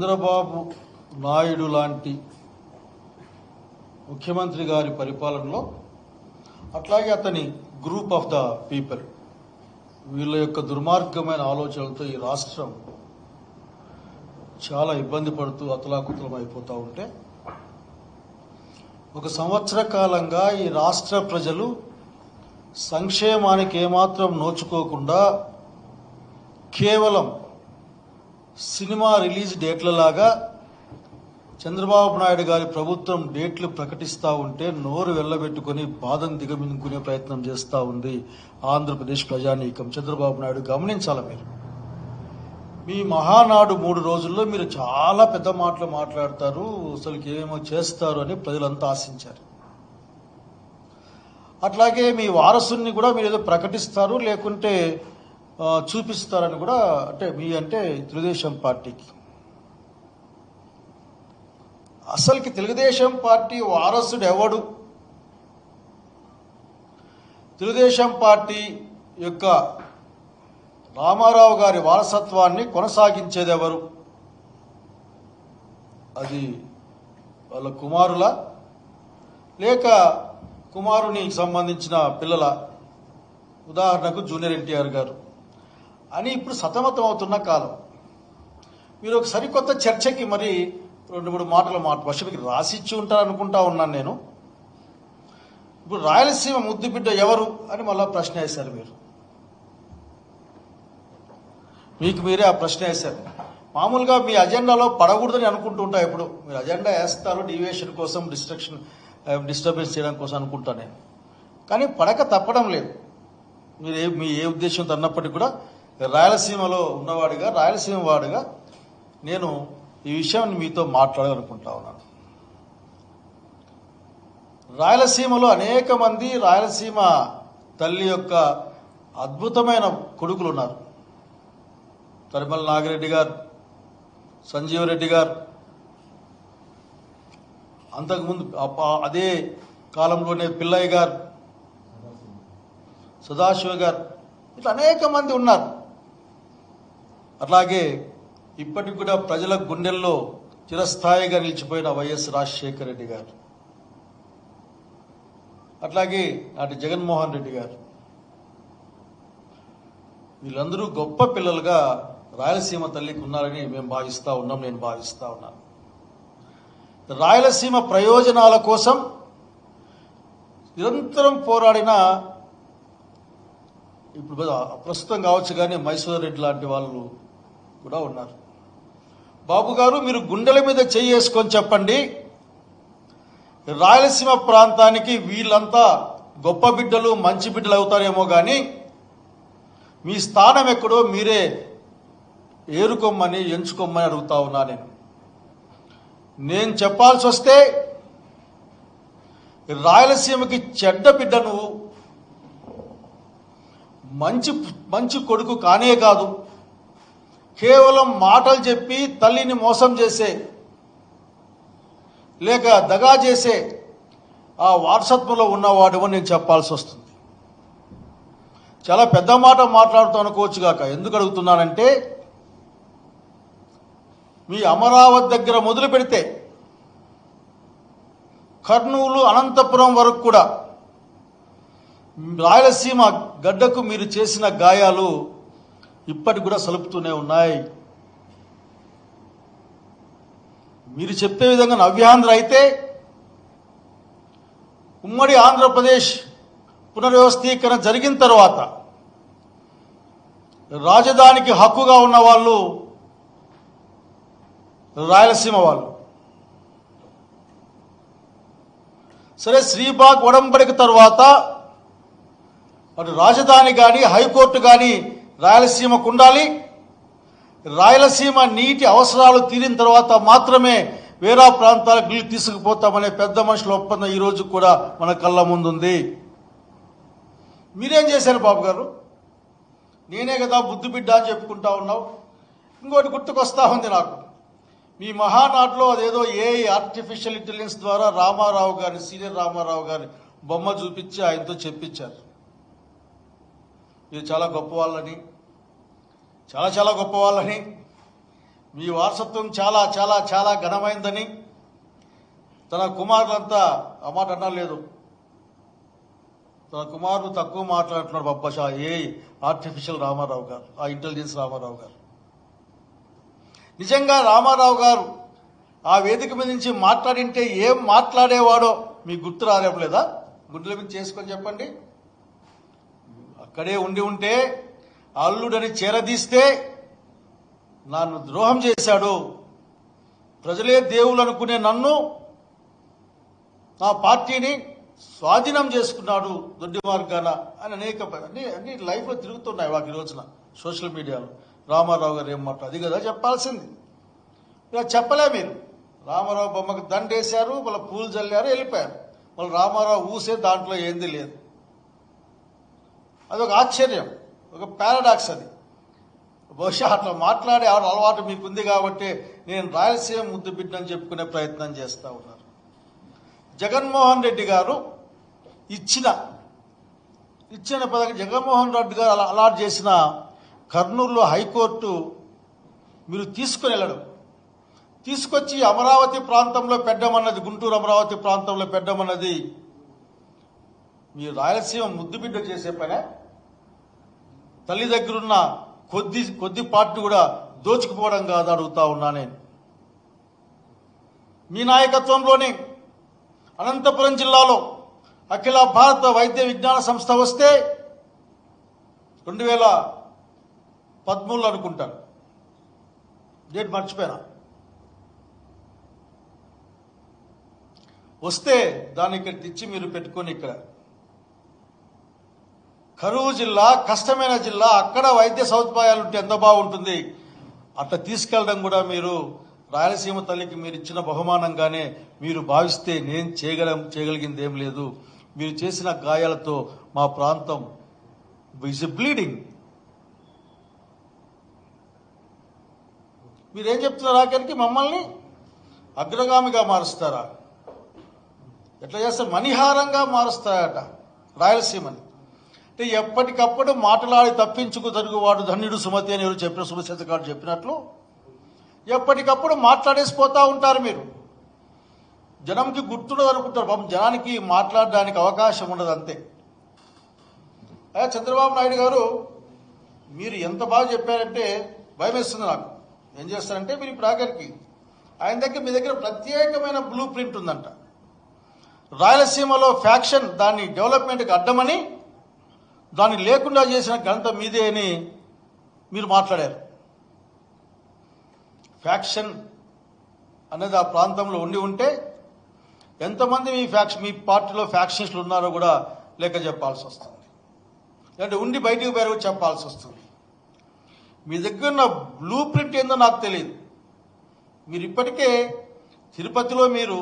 చంద్రబాబు నాయుడు లాంటి ముఖ్యమంత్రి గారి పరిపాలనలో అట్లాగే అతని గ్రూప్ ఆఫ్ ద పీపుల్ వీళ్ళ యొక్క దుర్మార్గమైన ఆలోచనలతో ఈ రాష్ట్రం చాలా ఇబ్బంది పడుతూ అతలాకుతలం అయిపోతూ ఉంటే ఒక సంవత్సర కాలంగా ఈ రాష్ట్ర ప్రజలు సంక్షేమానికి ఏమాత్రం నోచుకోకుండా కేవలం సినిమా రిలీజ్ డేట్లలాగా చంద్రబాబు నాయుడు గారి ప్రభుత్వం డేట్లు ప్రకటిస్తూ ఉంటే నోరు వెళ్ళబెట్టుకుని బాధను దిగమింగుకునే ప్రయత్నం చేస్తూ ఉంది ఆంధ్రప్రదేశ్ ప్రజానీకం. చంద్రబాబు నాయుడు గమనించాలి మీరు? మీ మహానాడు మూడు రోజుల్లో మీరు చాలా పెద్ద మాటలు మాట్లాడతారు అసలుకి ఏమేమో చేస్తారు అని ప్రజలంతా ఆశించారు. అట్లాగే మీ వారసుని కూడా మీరు ఏదో ప్రకటిస్తారు లేకుంటే చూపిస్తారని కూడా అంటే మీ అంటే తెలుగుదేశం పార్టీకి. అసలుకి తెలుగుదేశం పార్టీ వారసుడు ఎవడు? తెలుగుదేశం పార్టీ యొక్క రామారావు గారి వారసత్వాన్ని కొనసాగించేది ఎవరు? అది వాళ్ళ కుమారుల లేక కుమారునికి సంబంధించిన పిల్లల? ఉదాహరణకు జూనియర్ ఎన్టీఆర్ గారు. అని ఇప్పుడు సతమతం అవుతున్న కాలం. మీరు ఒక సరికొత్త చర్చకి మరి రెండు మూడు మాటలు మాట వర్షమికి రాసిచ్చి ఉంటారు అనుకుంటా ఉన్నాను నేను. ఇప్పుడు రాయలసీమ ముద్దు బిడ్డ ఎవరు అని మళ్ళీ ప్రశ్న వేశారు మీరు. మీకు మీరే ఆ ప్రశ్న వేశారు. మామూలుగా మీ అజెండాలో పడకూడదని అనుకుంటూ ఉంటా ఇప్పుడు మీరు అజెండా వేస్తారు డివియేషన్ కోసం డిస్ట్రక్షన్ డిస్టర్బెన్స్ చేయడం కోసం అనుకుంటా నేను. కానీ పడక తప్పడం లేదు. మీరు ఏ మీ ఏ ఉద్దేశంతో అన్నప్పటికీ కూడా రాయలసీమలో ఉన్నవాడిగా రాయలసీమ వాడిగా నేను ఈ విషయాన్ని మీతో మాట్లాడాలనుకుంటా ఉన్నాను. రాయలసీమలో అనేక మంది రాయలసీమ తల్లి యొక్క అద్భుతమైన కొడుకులు ఉన్నారు తరిమల నాగిరెడ్డి గారు సంజీవరెడ్డి గారు. అంతకుముందు అదే కాలంలోనే పిల్లయ్య గారు సదాశివ గారు ఇట్లా అనేక మంది ఉన్నారు. అట్లాగే ఇప్పటికి కూడా ప్రజల గుండెల్లో చిరస్థాయిగా నిలిచిపోయిన వైఎస్ రాజశేఖర రెడ్డి గారు. అట్లాగే నాటి జగన్మోహన్ రెడ్డి గారు. వీళ్ళందరూ గొప్ప పిల్లలుగా రాయలసీమ తల్లికి ఉన్నారని మేము భావిస్తూ ఉన్నాం నేను భావిస్తూ ఉన్నాను. రాయలసీమ ప్రయోజనాల కోసం నిరంతరం పోరాడిన ఇప్పుడు ప్రస్తుతం కావచ్చు కానీ మైసూర్ రెడ్డి లాంటి వాళ్ళు కూడా ఉన్నారు. బాబు గారు మీరు గుండెల మీద చేసుకొని చెప్పండి. రాయలసీమ ప్రాంతానికి వీళ్ళంతా గొప్ప బిడ్డలు మంచి బిడ్డలు అవుతారేమో కానీ మీ స్థానం ఎక్కడో మీరే ఏరుకోమ్మని ఎంచుకోమని అడుగుతా ఉన్నా నేను. నేను చెప్పాల్సి వస్తే రాయలసీమకి చెడ్డ బిడ్డ నువ్వు మంచి మంచి కొడుకు కానే కాదు. కేవలం మాటలు చెప్పి తల్లిని మోసం చేసే లేక దగా చేసే ఆ వారసత్వంలో ఉన్నవాడు అని నేను చెప్పాల్సి వస్తుంది. చాలా పెద్ద మాట మాట్లాడుతూ అనుకోవచ్చు కాక ఎందుకు అడుగుతున్నానంటే మీ అమరావతి దగ్గర మొదలు పెడితే కర్నూలు అనంతపురం వరకు కూడా రాయలసీమ గడ్డకు మీరు చేసిన గాయాలు ఇప్పటికి కూడా సలుపుతూనే ఉన్నాయి. మీరు చెప్పే విధంగా నవ్యాంధ్ర అయితే ఉమ్మడి ఆంధ్రప్రదేశ్ పునర్వ్యవస్థీకరణ జరిగిన తర్వాత రాజధానికి హక్కుగా ఉన్న వాళ్ళు రాయలసీమ వాళ్ళు. సరే శ్రీబాగ్ ఒడంబడిక తర్వాత అటు రాజధాని కానీ హైకోర్టు కానీ రాయలసీమకు ఉండాలి రాయలసీమ నీటి అవసరాలు తీరిన తర్వాత మాత్రమే వేరే ప్రాంతాలకు నీళ్ళు తీసుకుపోతామనే పెద్ద మనుషుల ఒప్పందం ఈరోజు కూడా మన కళ్ళ ముందుంది. మీరేం చేశారు బాబు గారు? నేనే కదా బుద్ధి బిడ్డ అని చెప్పుకుంటా ఉన్నావు. ఇంకోటి గుర్తుకొస్తా ఉంది నాకు. మీ మహానాడులో అదేదో ఏ ఆర్టిఫిషియల్ ఇంటెలిజెన్స్ ద్వారా రామారావు గారిని సీనియర్ రామారావు గారిని బొమ్మ చూపించి ఆయనతో చెప్పించారు. మీరు చాలా గొప్ప వాళ్ళని చాలా చాలా గొప్ప వాళ్ళని మీ వారసత్వం చాలా చాలా చాలా ఘనమైందని. తన కుమారులంతా ఆ మాట అనలేదు తన కుమారుడు తక్కువ మాట్లాడుతున్నాడు బొబ్బషా. ఏ ఆర్టిఫిషియల్ రామారావు గారు ఆ ఇంటెలిజెన్స్ రామారావు గారు. నిజంగా రామారావు గారు ఆ వేదిక మీద నుంచి మాట్లాడింటే ఏం మాట్లాడేవాడో మీకు గుర్తు రాలేపలేదా గుడ్ల మీద చేసుకొని చెప్పండి. అక్కడే ఉండి ఉంటే అల్లుడని చేరదీస్తే నన్ను ద్రోహం చేశాడు. ప్రజలే దేవుళ్ళు అనుకునే నన్ను నా పార్టీని స్వాధీనం చేసుకున్నాడు దొడ్డి మార్గాన అని అనేక అన్ని అన్ని లైఫ్లో తిరుగుతున్నాయి వాకి రోజున సోషల్ మీడియాలో. రామారావు గారు ఏం మాట అది కదా చెప్పాల్సింది. ఇలా చెప్పలే మీరు. రామారావు బొమ్మకు దండేశారు మళ్ళీ పూలు చల్లారు వెళ్ళిపోయారు. మళ్ళీ రామారావు ఊసే దాంట్లో ఏంది లేదు. అదొక ఆశ్చర్యం. ఒక పారాడాక్స్ అది. బహుశా అట్లా మాట్లాడే ఆ అలవాటు మీకు ఉంది కాబట్టి నేను రాయలసీమ ముద్దు బిడ్డని చెప్పుకునే ప్రయత్నం చేస్తూ ఉన్నారు. జగన్మోహన్ రెడ్డి గారు ఇచ్చిన ఇచ్చిన పదవి జగన్మోహన్ రెడ్డి గారు అలా అలాట్ చేసిన కర్నూలులో హైకోర్టు మీరు తీసుకుని వెళ్ళడం. తీసుకొచ్చి అమరావతి ప్రాంతంలో పెట్టమన్నది గుంటూరు అమరావతి ప్రాంతంలో పెట్టమన్నది మీరు రాయలసీమ ముద్దుబిడ్డ చేసే పనే? తల్లి దగ్గరున్న కొద్ది కొద్ది పార్టీ కూడా దోచుకుపోవడం కాదు అడుగుతా ఉన్నా నేను. మీ నాయకత్వంలోనే అనంతపురం జిల్లాలో అఖిల భారత వైద్య విజ్ఞాన సంస్థ వస్తే రెండు వేల పదమూడులో అనుకుంటాను. డేట్ మర్చిపోయినా? వస్తే దాన్ని ఇక్కడ తెచ్చి మీరు పెట్టుకొని ఇక్కడ కరువు జిల్లా కష్టమైన జిల్లా అక్కడ వైద్య సదుపాయాలు ఉంటే ఎంత బాగుంటుంది. అట్లా తీసుకెళ్ళడం కూడా మీరు రాయలసీమ తల్లికి మీరు ఇచ్చిన బహుమానంగానే మీరు భావిస్తే నేను చేయగల చేయగలిగింది ఏం లేదు. మీరు చేసిన గాయాలతో మా ప్రాంతం ఇస్ బ్లీడింగ్ మీరేం చెప్తున్నారు ఆఖరికి మమ్మల్ని? అగ్రగామిగా మారుస్తారా? ఎట్లా చేస్తే మణిహారంగా మారుస్తారట రాయలసీమని. ఎప్పటికప్పుడు మాట్లాడి తప్పించుకు తరుగువాడు ధన్యుడు సుమతి అని ఎవరు చెప్పిన సుమశేత గారు చెప్పినట్లు. ఎప్పటికప్పుడు మాట్లాడేసిపోతూ ఉంటారు మీరు. జనంకి గుర్తుండదు అనుకుంటారు. పాపం జనానికి మాట్లాడడానికి అవకాశం ఉండదు అంతే. అయ్యా చంద్రబాబు నాయుడు గారు మీరు ఎంత బాగా చెప్పారంటే భయం వేస్తుంది నాకు. ఏం చేస్తారంటే మీరు ఇప్పుడు ఆఖరికి ఆయన దగ్గర మీ దగ్గర ప్రత్యేకమైన బ్లూ ప్రింట్ ఉందంట. రాయలసీమలో ఫ్యాక్షన్ దాన్ని డెవలప్మెంట్కి అడ్డమని దాన్ని లేకుండా చేసిన ఘనత మీదే అని మీరు మాట్లాడారు. ఫ్యాక్షన్ అనేది ఆ ప్రాంతంలో ఉండి ఉంటే ఎంతమంది మీ ఫ్యాక్షన్ మీ పార్టీలో ఫ్యాక్షన్స్లు ఉన్నారో కూడా లెక్క చెప్పాల్సి వస్తుంది. అంటే ఉండి బయటికి పేరు చెప్పాల్సి వస్తుంది. మీ దగ్గర ఉన్న బ్లూ ప్రింట్ ఏందో నాకు తెలియదు. మీరు ఇప్పటికే తిరుపతిలో మీరు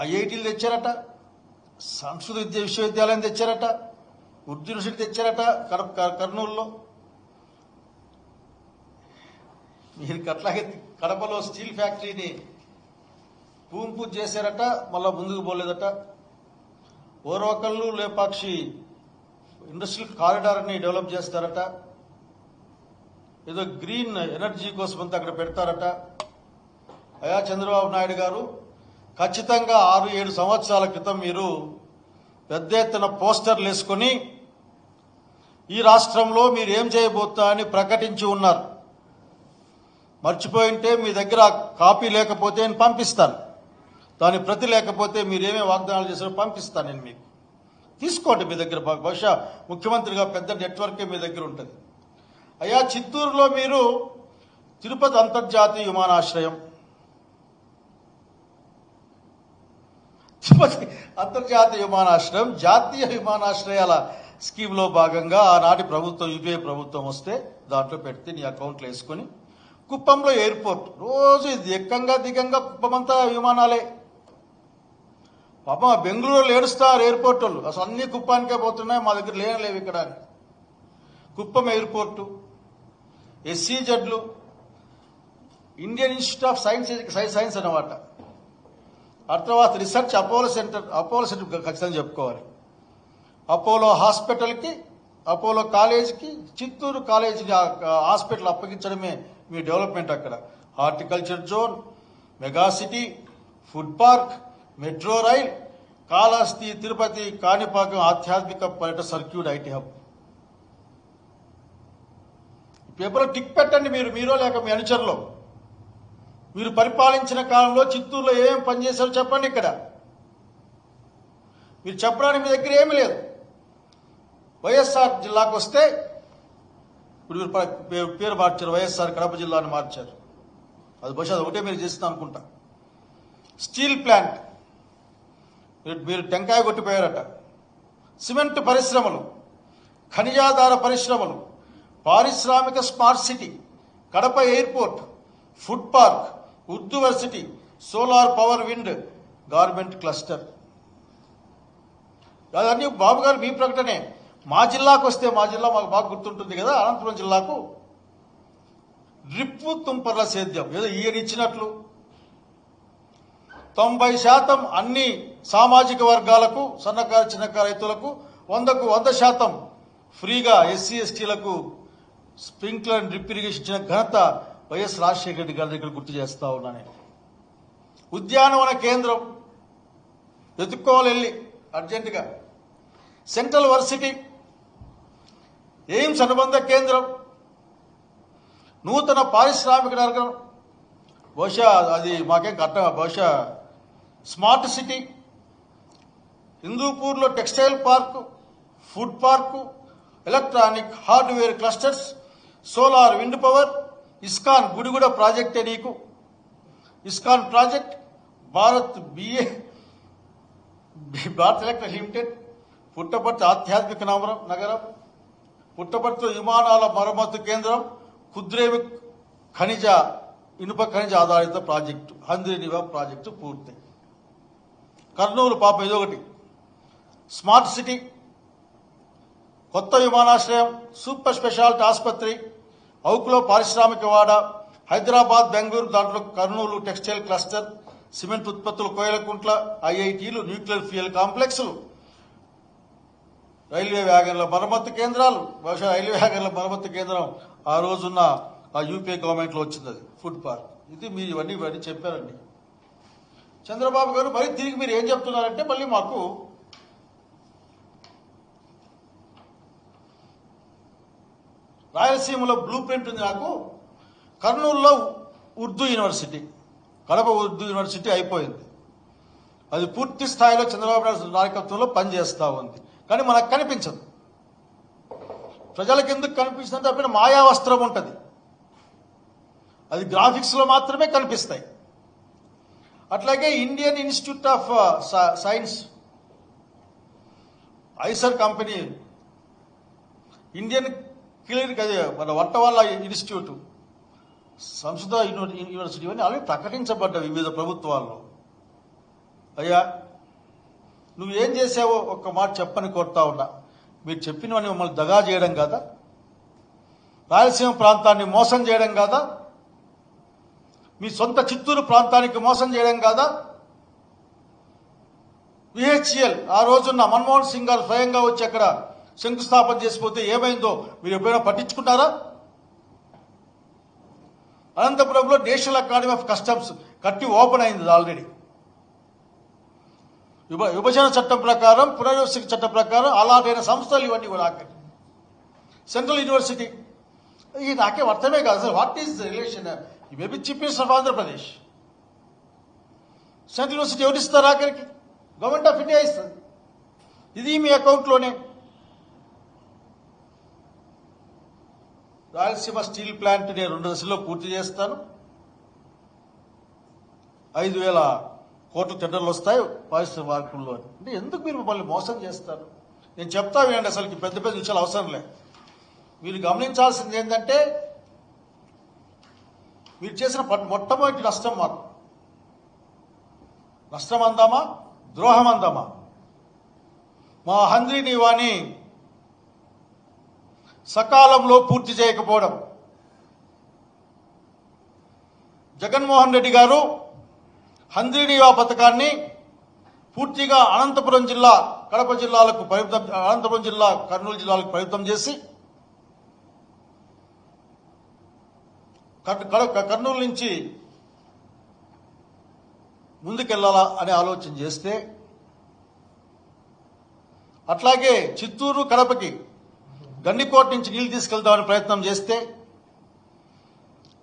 ఐఐటీలు తెచ్చారట. సంస్కృత విద్య విశ్వవిద్యాలయం తెచ్చారట ఉర్దూ యూనివర్సిటీ తెచ్చారట కడప కర్నూలులో. మీరు అట్లాగే కడపలో స్టీల్ ఫ్యాక్టరీని భూమి పూజ చేశారట మళ్ళా ముందుకు పోలేదట. ఓర్వకల్లు లేపాక్షి ఇండస్ట్రియల్ కారిడార్ని డెవలప్ చేస్తారట. ఏదో గ్రీన్ ఎనర్జీ కోసం అంతా అక్కడ పెడతారట. అయా చంద్రబాబు నాయుడు గారు ఖచ్చితంగా ఆరు ఏడు సంవత్సరాల క్రితం మీరు పెద్ద ఎత్తున పోస్టర్లు వేసుకొని ఈ రాష్ట్రంలో మీరు ఏం చేయబోతా అని ప్రకటించి ఉన్నారు. మర్చిపోయింటే మీ దగ్గర కాపీ లేకపోతే నేను పంపిస్తాను. దాని ప్రతి లేకపోతే మీరేమే వాగ్దానాలు చేశారో పంపిస్తాను నేను మీకు. తీసుకోండి మీ దగ్గర బహుశా ముఖ్యమంత్రిగా పెద్ద నెట్వర్కే మీ దగ్గర ఉంటుంది. అయ్యా చిత్తూరులో మీరు తిరుపతి అంతర్జాతీయ విమానాశ్రయం అంతర్జాతీయ విమానాశ్రయం జాతీయ విమానాశ్రయాల స్కీమ్లో భాగంగా ఆనాటి ప్రభుత్వం యూపీఏ ప్రభుత్వం వస్తే దాంట్లో పెడితే నీ అకౌంట్లో వేసుకొని కుప్పంలో ఎయిర్పోర్ట్ రోజు ఇది ఎక్కంగా దిగంగా కుప్పమంతా విమానాలే. పాపం బెంగళూరులో ఏడుస్తారు ఎయిర్పోర్ట్ వాళ్ళు. అసలు అన్ని కుప్పానికే పోతున్నాయి మా దగ్గర లేనే లేవు ఇక్కడ Kuppam airport SC జడ్లు Indian Institute of Science Science అన్నమాట. తర్వాత research Apollo center Apollo center ఖచ్చితంగా చెప్పుకోవాలి. అపోలో హాస్పిటల్కి అపోలో కాలేజీకి చిత్తూరు కాలేజీకి హాస్పిటల్ అప్పగించడమే మీ డెవలప్మెంట్ అక్కడ. Horticulture zone mega city food park metro rail Kalahasti Tirupati Kanipakam ఆధ్యాత్మిక పర్యటన సర్క్యూట్ ఐటీ హబ్. పేపర్లో టిక్ పెట్టండి మీరు మీరో లేక మీ అనుచరులో. మీరు పరిపాలించిన కాలంలో చిత్తూరులో ఏం పనిచేశారో చెప్పండి ఇక్కడ. మీరు చెప్పడానికి మీ దగ్గర ఏమీ లేదు. వైఎస్ఆర్ జిల్లాకు వస్తే ఇప్పుడు మీరు పేరు మార్చారు వైఎస్ఆర్ కడప జిల్లాని మార్చారు. అది బహుశా అది ఒకటే మీరు చేస్తున్నా అనుకుంటా. Steel plant. మీరు మీరు టెంకాయ కొట్టిపోయారట. సిమెంట్ పరిశ్రమలు ఖనిజాధార పరిశ్రమలు పారిశ్రామిక smart city Kadapa airport food park Urdu varsity solar power wind garment cluster. అదన్నీ బాబు గారు మీ ప్రకటనే. మా జిల్లాకు వస్తే మా జిల్లా మాకు బాగా గుర్తుంటుంది కదా అనంతపురం జిల్లాకు. డ్రిప్పు తుంపర్ల సేద్యం ఏదో ఈయన ఇచ్చినట్లు. తొంభై శాతం అన్ని సామాజిక వర్గాలకు సన్నకారు చిన్నకారు రైతులకు వందకు వంద శాతం ఫ్రీగా ఎస్సీ ఎస్టీలకు స్ప్రింక్లర్ డ్రిప్ ఇరిగేషన్ ఇచ్చిన ఘనత వైఎస్ రాజశేఖర రెడ్డి గారి దగ్గర గుర్తు చేస్తా ఉన్నా నేను. ఉద్యానవన కేంద్రం. వెతుక్కోవాలి వెళ్ళి అర్జెంటుగా. Central varsity. ఎయిమ్స్ అనుబంధ కేంద్రం. నూతన పారిశ్రామిక నగరం. బహుశా అది మాకేం కట్ట బహుశా smart city. హిందూపూర్లో textile park food park electronic hardware clusters solar wind power ISKCON గుడిగూడ ప్రాజెక్టే నీకు ISKCON project Bharat B A Bharat electric limited Puttaparthi ఆధ్యాత్మిక నగరం నగరం పుట్టపర్తిలో విమానాల మరమ్మతు కేంద్రం కుద్రేవి ఖనిజ ఇనుప ఖనిజ ఆధారిత ప్రాజెక్టు హంద్రీనివా ప్రాజెక్టు పూర్తి కర్నూలు పాప ఇదొకటి స్మార్ట్ సిటీ కొత్త విమానాశ్రయం సూపర్ స్పెషాలిటీ ఆసుపత్రి అవుకులో పారిశ్రామిక వాడ హైదరాబాద్ బెంగళూరు దాంట్లో కర్నూలు టెక్స్టైల్ క్లస్టర్ సిమెంట్ ఉత్పత్తులు కోయలకుంట్ల ఐఐటీలు న్యూక్లియర్ ఫ్యూయల్ కాంప్లెక్స్లు రైల్వే వ్యాగన్ల మరమ్మత్తు కేంద్రాలు. బహుశా రైల్వే వ్యాగన్ల మరమ్మత్తు కేంద్రం ఆ రోజున్న ఆ యూపీఏ గవర్నమెంట్లో వచ్చింది అది ఫుడ్ పార్క్. ఇది మీరు ఇవన్నీ ఇవన్నీ చెప్పారండి. చంద్రబాబు గారు మరి తిరిగి మీరు ఏం చెప్తున్నారంటే మళ్ళీ మాకు రాయలసీమలో బ్లూ ప్రింట్ ఉంది నాకు. కర్నూలులో ఉర్దూ యూనివర్సిటీ. కడప ఉర్దూ యూనివర్సిటీ అయిపోయింది. అది పూర్తి స్థాయిలో చంద్రబాబు నాయుడు నాయకత్వంలో పనిచేస్తూ ఉంది. కానీ మనకు కనిపించదు. ప్రజలకు ఎందుకు కనిపిస్తుంది అప్పుడు మాయా వస్త్రం ఉంటుంది. అది గ్రాఫిక్స్లో మాత్రమే కనిపిస్తాయి. అట్లాగే Indian institute of science. IISER company. Indian క్లియర్గా అదే మన వంటవాళ్ళ ఇన్స్టిట్యూట్ సంస్కృత యూనివర్సిటీ అని అవి ప్రకటించబడ్డ వివిధ ప్రభుత్వాల్లో. అయ్యా నువ్వేం చేసావో ఒక్క మాట చెప్పని కోరుతా ఉన్నా. మీరు చెప్పినవని మమ్మల్ని దగా చేయడం కాదా? రాయలసీమ ప్రాంతాన్ని మోసం చేయడం కాదా? మీ సొంత చిత్తూరు ప్రాంతానికి మోసం చేయడం కాదా? విహెచ్ఎల్ ఆ రోజున్న మన్మోహన్ సింగ్ గారు స్వయంగా వచ్చి అక్కడ శంకుస్థాపన చేసిపోతే ఏమైందో మీరు ఎప్పుడైనా పట్టించుకుంటారా? అనంతపురంలో నేషనల్ అకాడమీ ఆఫ్ కస్టమ్స్ కట్టి ఓపెన్ అయింది ఆల్రెడీ. విభ విభజన చట్టం ప్రకారం పునర్వసతి చట్టం ప్రకారం అలాట్ అయిన సంస్థలు ఇవన్నీ కూడా ఆఖరి సెంట్రల్ యూనివర్సిటీ. ఇది నాకేం అర్థమే కాదు sir what is the relation? Maybe chief minister of Andhra Pradesh. Central university ఎవరిస్తారు ఆఖరికి? గవర్నమెంట్ ఆఫ్ ఇండియా ఇస్తుంది. ఇది మీ అకౌంట్లోనే. రాయలసీమ స్టీల్ ప్లాంట్ నేను రెండు దశల్లో పూర్తి చేస్తాను. ఐదు వేల కోట్ల టెండర్లు వస్తాయి పారిశ్రామిక మార్పుల్లో అంటే ఎందుకు మీరు మమ్మల్ని మోసం చేస్తారు? నేను చెప్తా వినండి అసలు పెద్ద పెద్ద విషయాలు అవసరం లే. మీరు గమనించాల్సింది ఏంటంటే మీరు చేసిన మొట్టమొదటి నష్టం మాకు. నష్టం అందామా? ద్రోహం అందామా? మా హంద్రిని వాణి సకాలంలో పూర్తి చేయకపోవడం. జగన్మోహన్ రెడ్డి గారు హంద్రీనీవా పథకాన్ని పూర్తిగా అనంతపురం జిల్లా కడప జిల్లాలకు పరిమితం అనంతపురం జిల్లా కర్నూలు జిల్లాలకు పరిమితం చేసి కర్నూలు నుంచి ముందుకెళ్ళాలా అనే ఆలోచన చేస్తే అట్లాగే చిత్తూరు కడపకి గండికోట నుంచి నీళ్ళు తీసుకెళ్తామని ప్రయత్నం చేస్తే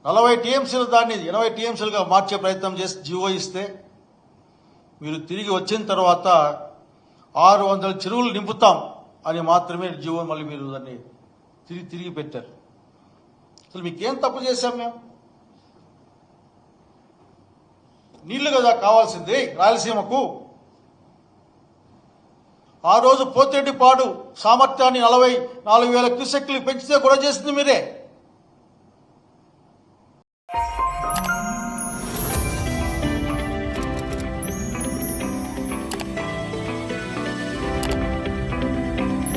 నలభై టీఎంసీలు దాన్ని ఎనభై టీఎంసీలుగా మార్చే ప్రయత్నం చేసి జీవో ఇస్తే మీరు తిరిగి వచ్చిన తర్వాత ఆరు వందల చెరువులు నింపుతాం అని మాత్రమే జీవో మళ్ళీ మీరు దాన్ని తిరిగి తిరిగి పెట్టారు. అసలు మీకేం తప్పు చేశాం మేము? నీళ్ళు కదా కావాల్సింది. రాయలసీమకు ఆ రోజు పోతేటిపాడు సామర్థ్యాన్ని నలభై నాలుగు వేల క్యూసెక్లు పెంచితే కూడా చేసింది మీరే.